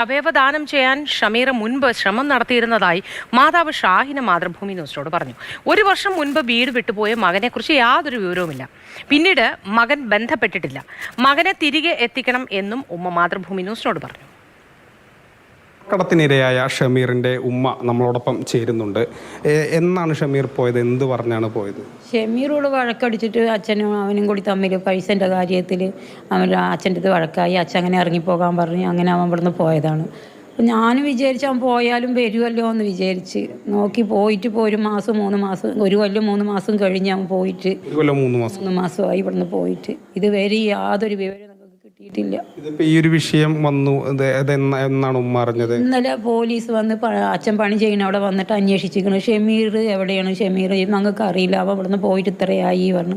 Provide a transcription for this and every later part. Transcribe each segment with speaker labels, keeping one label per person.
Speaker 1: അവയവദാനം ചെയ്യാൻ ഷമീർ മുൻപ് ശ്രമം നടത്തിയിരുന്നതായി മാതാവ് ഷാഹിന മാതൃഭൂമി ന്യൂസിനോട് പറഞ്ഞു. ഒരു വർഷം മുൻപ് വീട് വിട്ടുപോയ മകനെക്കുറിച്ച് യാതൊരു വിവരവുമില്ല. പിന്നീട് മകൻ ബന്ധപ്പെട്ടിട്ടില്ല. മകനെ തിരികെ എത്തിക്കണം എന്നും ഉമ്മ മാതൃഭൂമി ന്യൂസിനോട് പറഞ്ഞു.
Speaker 2: കടത്തിനിരയായ ഷമീറിന്റെ ഉമ്മ നമ്മളോടൊപ്പം ചേരുന്നുണ്ട്. എന്നാണ് ഷമീർ പോയത്? എന്ത് പറഞ്ഞാണ് പോയത്?
Speaker 3: ഷമീറോട് വഴക്കടിച്ചിട്ട് അച്ഛനും അവനും കൂടി തമ്മിൽ പൈസന്റെ കാര്യത്തിൽ അവൻ അച്ഛന്റെ അടുത്ത് വഴക്കായി. അച്ഛൻ അങ്ങനെ ഇറങ്ങിപ്പോകാൻ പറഞ്ഞ് അങ്ങനെ അവൻ ഇവിടുന്ന് പോയതാണ്. ഞാനും വിചാരിച്ചു അവൻ പോയാലും വരുമല്ലോ എന്ന് വിചാരിച്ച് നോക്കി പോയിട്ട് ഇപ്പോൾ ഒരു മാസം മൂന്ന് മാസം ഒരു കൊല്ലം മൂന്ന് മാസം കഴിഞ്ഞ് അവൻ പോയിട്ട്
Speaker 2: മൂന്ന് മാസം.
Speaker 3: മൂന്ന് മാസമായി ഇവിടുന്ന് പോയിട്ട്. ഇതുവരെ യാതൊരു വിവരം കിട്ടിയിട്ടില്ല.
Speaker 2: ഇതിപ്പോ ഈ ഒരു വിഷയം വന്നു. ഇത് ഇത് എന്നാ- എന്നാണ് ഉമ്മ അറിഞ്ഞത്?
Speaker 3: ഇന്നലെ പോലീസ് വന്ന് പ- അച്ഛൻ പണി ചെയ്യുന്ന അവിടെ വന്നിട്ട് അന്വേഷിച്ചിരിക്കണം ഷമീർ എവിടെയാണ്? ഷമീർ ഞങ്ങൾക്ക് അറിയില്ല. അവൻ ഇവിടുന്ന് പോയിട്ട് ഇത്രയായി പറഞ്ഞു.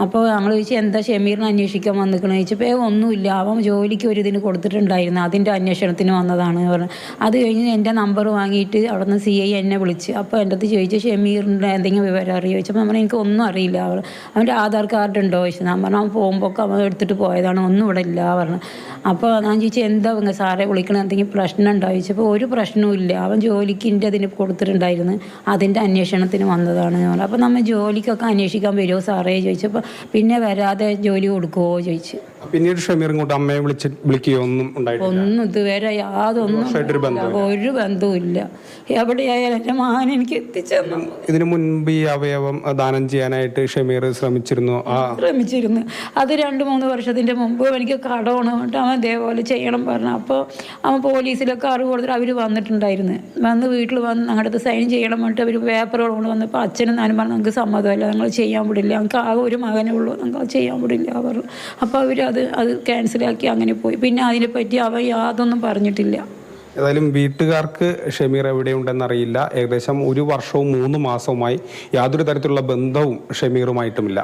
Speaker 3: അപ്പോൾ ഞങ്ങൾ ചോദിച്ചു എന്താ ഷമീറിനെ അന്വേഷിക്കാൻ വന്നിരിക്കണം ചോദിച്ചപ്പോൾ "ഏ, ഒന്നുമില്ല. അവൻ ജോലിക്ക് ഒരു ഇതിന് കൊടുത്തിട്ടുണ്ടായിരുന്നു. അതിന്റെ അന്വേഷണത്തിന് വന്നതാണ് പറഞ്ഞു. അത് കഴിഞ്ഞ് എന്റെ നമ്പർ വാങ്ങിയിട്ട് അവിടെ നിന്ന് സി ഐ എന്നെ വിളിച്ച്. അപ്പോൾ എന്റെ അടുത്ത് ചോദിച്ചു ഷമീറിന്റെ എന്തെങ്കിലും വിവരം അറിയോ? ചോദിച്ചപ്പോൾ നമ്മൾ എനിക്ക് ഒന്നും അറിയില്ല. അവൻ അവന്റെ ആധാർ കാർഡ് ഉണ്ടോ? ചോദിച്ചു. ഞാൻ പറഞ്ഞു അവൻ പോകുമ്പോൾ അവൻ എടുത്തിട്ട് പോയതാണ്. ഒന്നും ഇവിടെ ഇല്ല. പറഞ്ഞു. അപ്പോൾ ഞാൻ ചോദിച്ചു എന്താ ഇങ്ങനെ സാറെ വിളിക്കണ? എന്തെങ്കിലും പ്രശ്നം ഉണ്ടോ? ചോദിച്ചപ്പോൾ ഒരു പ്രശ്നവും ഇല്ല. അവൻ ജോലിക്ക് എന്റെ അതിന് കൊടുത്തിട്ടുണ്ടായിരുന്നു. അതിന്റെ അന്വേഷണത്തിന് വന്നതാണ്. ഞാൻ പറഞ്ഞു അപ്പോൾ നമ്മൾ ജോലിക്കൊക്കെ അന്വേഷിക്കാൻ വരുമോ സാറേ? ചോദിച്ചപ്പോൾ പിന്നെ വരാതെ ജോലി കൊടുക്കുമോ ചോദിച്ചു.
Speaker 2: പിന്നീട് ഷമീർ ഇങ്ങോട്ട് അമ്മയെ വിളിച്ച് വിളിക്കുകയോ ഒന്നും ഉണ്ടായിട്ടില്ല?
Speaker 3: ഒന്നും ഇതുവരെ യാതൊന്നും ഒരു ബന്ധവും ബന്ധവുമില്ല എവിടെയായാലും എന്റെ മകൻ എനിക്ക് എത്തിച്ചെന്നു.
Speaker 2: ഇതിനു മുൻപ് ഈ അവയവം ദാനം ചെയ്യാനായിട്ട് ഷമീർ ശ്രമിച്ചിരുന്നു.
Speaker 3: ശ്രമിച്ചിരുന്നു. അത് രണ്ട് മൂന്ന് വർഷത്തിന്റെ മുമ്പ് എനിക്ക് കടമാണ് എന്നിട്ട് അവൻ ഇതേപോലെ ചെയ്യണം പറഞ്ഞു. അപ്പോൾ അവൻ പോലീസിലൊക്കെ അറിവ് കൊടുത്തിട്ട് അവർ വന്നിട്ടുണ്ടായിരുന്നു. വന്ന് വീട്ടിൽ വന്ന് ഞങ്ങളുടെ അടുത്ത് സൈൻ ചെയ്യണം പറഞ്ഞിട്ട് അവർ പേപ്പറുകൾ കൊണ്ട് വന്നപ്പോൾ അച്ഛനും ഞാനും പറഞ്ഞു നമുക്ക് സമ്മതമല്ല. ഞങ്ങൾ ചെയ്യാൻ വിടില്ല. ഞങ്ങൾക്ക് ആകെ ഒരു മകനേ ഉള്ളൂ. ഞങ്ങൾ ചെയ്യാൻ വിടില്ല പറഞ്ഞു. അപ്പോൾ അവർ അത് അത് ക്യാൻസലാക്കി അങ്ങനെ പോയി. പിന്നെ അതിനെപ്പറ്റി അവൻ യാതൊന്നും പറഞ്ഞിട്ടില്ല.
Speaker 2: ഏതായാലും വീട്ടുകാർക്ക് ഷമീർ എവിടെയുണ്ടെന്നറിയില്ല ഏകദേശം ഒരു വർഷവും മൂന്ന് മാസവുമായി യാതൊരു തരത്തിലുള്ള ബന്ധവും ഷമീറുമായിട്ടുമില്ല.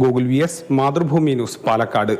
Speaker 2: Gokul V S Mathrubhumi news Palakkad.